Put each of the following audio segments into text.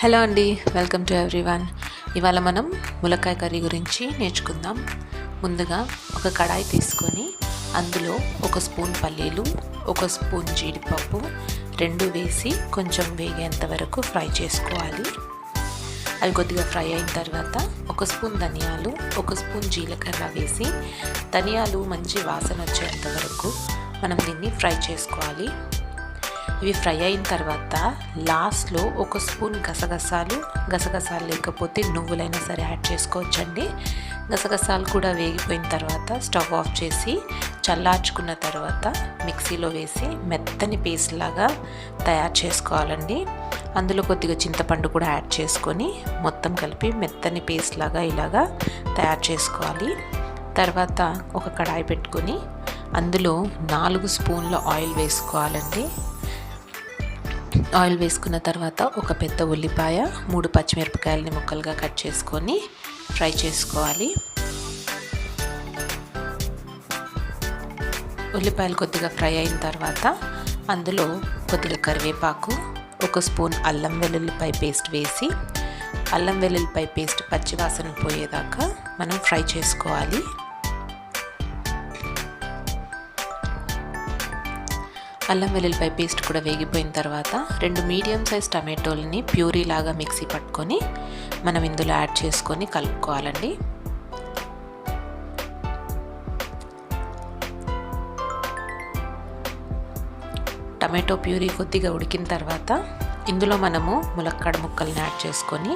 Hello అండి welcome to everyone. ఇవాళ మనం ములక్కాయ కర్రీ గురించి నేర్చుకుందాం. ముందుగా ఒక కడాయి తీసుకొని అందులో ఒక స్పూన్ పల్లీలు ఒక స్పూన్ జీడిపప్పు రెండు వేసి కొంచెం వేగేంత వరకు ఫ్రై చేసుకోవాలి. అవి కొద్దిగా ఫ్రై అయిన తర్వాత ఒక స్పూన్ ధనియాలు ఒక స్పూన్ జీలకర్ర వేసి ధనియాలు మంచి వాసన వచ్చేంత వరకు మనం దీన్ని ఫ్రై చేసుకోవాలి. ఇవి ఫ్రై అయిన తర్వాత లాస్ట్లో ఒక స్పూన్ గసగసాలు గసగసాలు లేకపోతే నువ్వులైనా సరే యాడ్ చేసుకోవచ్చండి. గసగసాలు కూడా వేగిపోయిన తర్వాత స్టవ్ ఆఫ్ చేసి చల్లార్చుకున్న తర్వాత మిక్సీలో వేసి మెత్తని పేస్ట్ లాగా తయారు చేసుకోవాలండి. అందులో కొద్దిగా చింతపండు కూడా యాడ్ చేసుకొని మొత్తం కలిపి మెత్తని పేస్ట్ లాగా ఇలాగా తయారు చేసుకోవాలి. తర్వాత ఒక కడాయి పెట్టుకొని అందులో నాలుగు స్పూన్ల ఆయిల్ వేసుకోవాలండి. ఆయిల్ వేసుకున్న తర్వాత ఒక పెద్ద ఉల్లిపాయ మూడు పచ్చిమిరపకాయలని ముక్కలుగా కట్ చేసుకొని ఫ్రై చేసుకోవాలి. ఉల్లిపాయలు కొద్దిగా ఫ్రై అయిన తర్వాత అందులో కొద్దిగా కరివేపాకు ఒక స్పూన్ అల్లం వెల్లుల్లిపాయ పేస్ట్ వేసి అల్లం వెల్లుల్లిపాయ పేస్ట్ పచ్చివాసన పోయేదాకా మనం ఫ్రై చేసుకోవాలి. అల్లం వెల్లుల్లిపాయ పేస్ట్ కూడా వేగిపోయిన తర్వాత రెండు మీడియం సైజ్ టమాటోలని ప్యూరీ లాగా మిక్సీ పట్టుకొని మనం ఇందులో యాడ్ చేసుకొని కలుపుకోవాలండి. టమాటో ప్యూరీ కొద్దిగా ఉడికిన తర్వాత ఇందులో మనము ములక్కాడ ముక్కల్ని యాడ్ చేసుకొని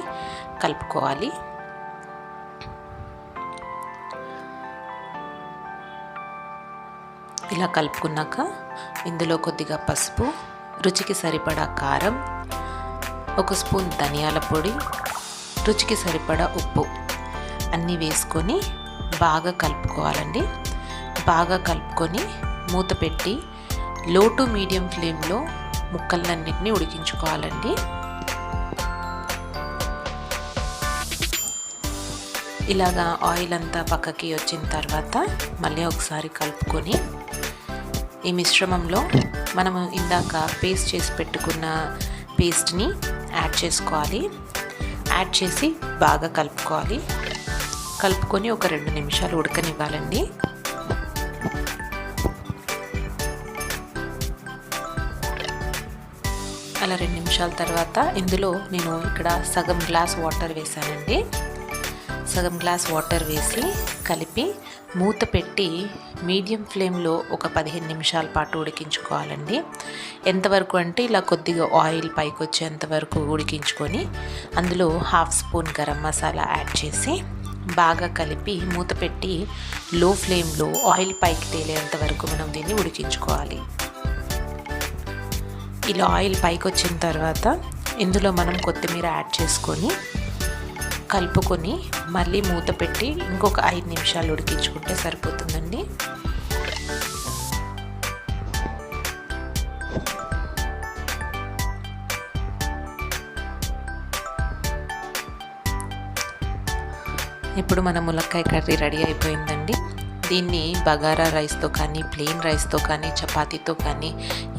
కలుపుకోవాలి. ఇలా కలుపుకున్నాక ఇందులో కొద్దిగా పసుపు రుచికి సరిపడా కారం ఒక స్పూన్ ధనియాల పొడి రుచికి సరిపడా ఉప్పు అన్నీ వేసుకొని బాగా కలుపుకోవాలండి. బాగా కలుపుకొని మూత పెట్టి లో టు మీడియం ఫ్లేమ్లో ముక్కలన్నింటినీ ఉడికించుకోవాలండి. ఇలాగా ఆయిల్ అంతా పక్కకి వచ్చిన తర్వాత మళ్ళీ ఒకసారి కలుపుకొని ఈ మిశ్రమంలో మనము ఇందాక పేస్ట్ చేసి పెట్టుకున్న పేస్ట్ని యాడ్ చేసుకోవాలి. యాడ్ చేసి బాగా కలుపుకోవాలి. కలుపుకొని ఒక రెండు నిమిషాలు ఉడకనివ్వాలండి. అలా రెండు నిమిషాల తర్వాత ఇందులో నేను ఇక్కడ సగం గ్లాస్ వాటర్ వేసానండి సగం గ్లాస్ వాటర్ వేసి కలిపి మూత పెట్టి మీడియం ఫ్లేమ్లో ఒక పదిహేను నిమిషాల పాటు ఉడికించుకోవాలండి. ఎంతవరకు అంటే ఇలా కొద్దిగా ఆయిల్ పైకి వచ్చేంత వరకు ఉడికించుకొని అందులో half spoon garam masala add చేసి బాగా కలిపి మూత పెట్టి లో ఫ్లేమ్లో ఆయిల్ పైకి తేలేంత వరకు మనం దీన్ని ఉడికించుకోవాలి. ఇలా ఆయిల్ పైకి వచ్చిన తర్వాత ఇందులో మనం కొత్తిమీర యాడ్ చేసుకొని కలుపుకొని మళ్ళీ మూత పెట్టి ఇంకొక ఐదు నిమిషాలు ఉడికించుకుంటే సరిపోతుందండి. ఇప్పుడు మన ములక్కాయ కర్రీ రెడీ అయిపోయిందండి. దీన్ని బగారా రైస్తో కానీ ప్లెయిన్ రైస్తో కానీ చపాతీతో కానీ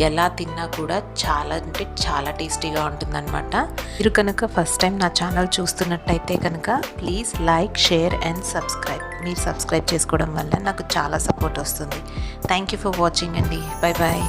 ఎలా తిన్నా కూడా చాలా అంటే చాలా టేస్టీగా ఉంటుందన్నమాట. మీరు కనుక ఫస్ట్ టైం నా ఛానల్ చూస్తున్నట్టయితే కనుక please like share and subscribe. మీరు సబ్స్క్రైబ్ చేసుకోవడం వల్ల నాకు చాలా సపోర్ట్ వస్తుంది. థ్యాంక్ యూ ఫర్ వాచింగ్ అండి. Bye bye